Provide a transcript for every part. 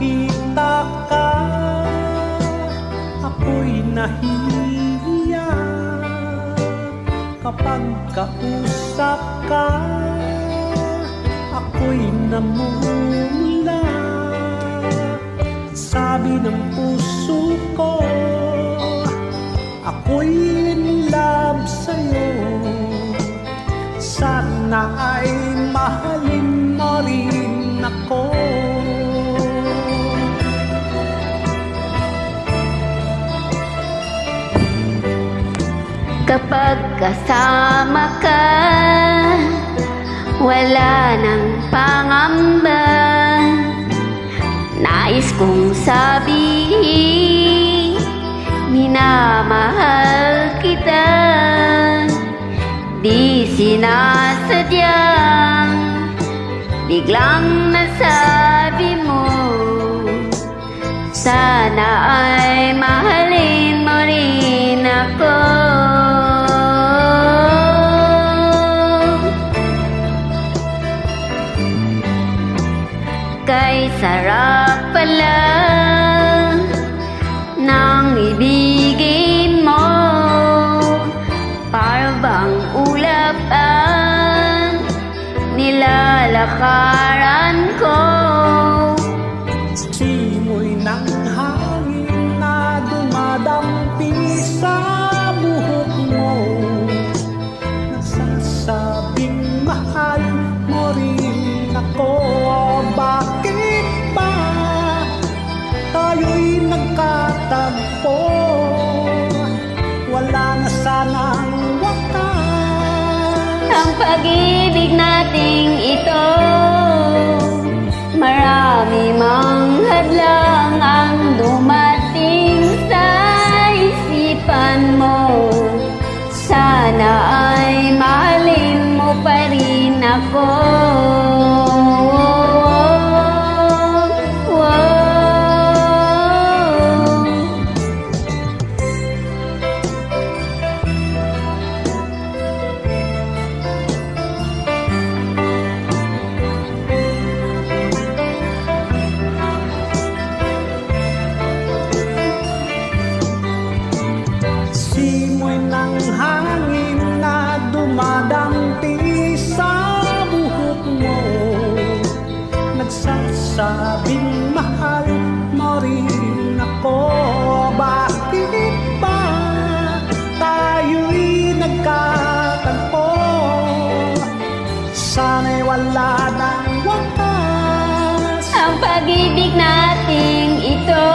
makita ka Ako'y nahihiya. Kapag kausap ka Ako'y namumula. Sabi ng puso ko Ako'y in love sa'yo. Sana ay mahalin mo rin ako. Kapag kasama ka Wala nang pangamba Nais kong sabihin Minamahal kita. Di sinasadyang Biglang nasabi mo Sana ay Kay sarap pala. Nang ibigin mo Para ulap ang Nilalakaran ko pag-ibig nating ito. Marami mang hadlang ang dumating sa isipan mo. Sana ay mahalin mo pa rin ako dumadampi sa buhok mo. Nagsasabing mahal mo rin ako. Bakit ba tayo'y nagkatagpo Sana'y wala ng wakas. Ang pag-ibig nating ito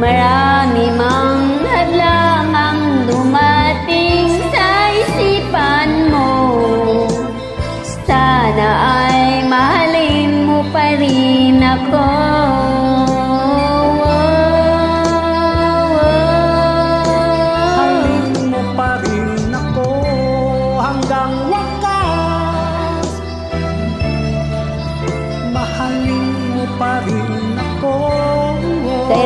Marami mo pa rin ako. Halin mo pa rin ako hanggang wakas. Mahalin mo pa rin ako. Ng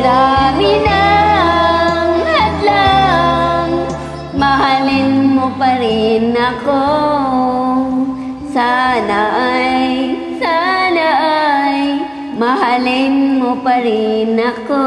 hadlang. Mahalin mo pa rin ako. Sana ay, Mahalin mo pa rin ako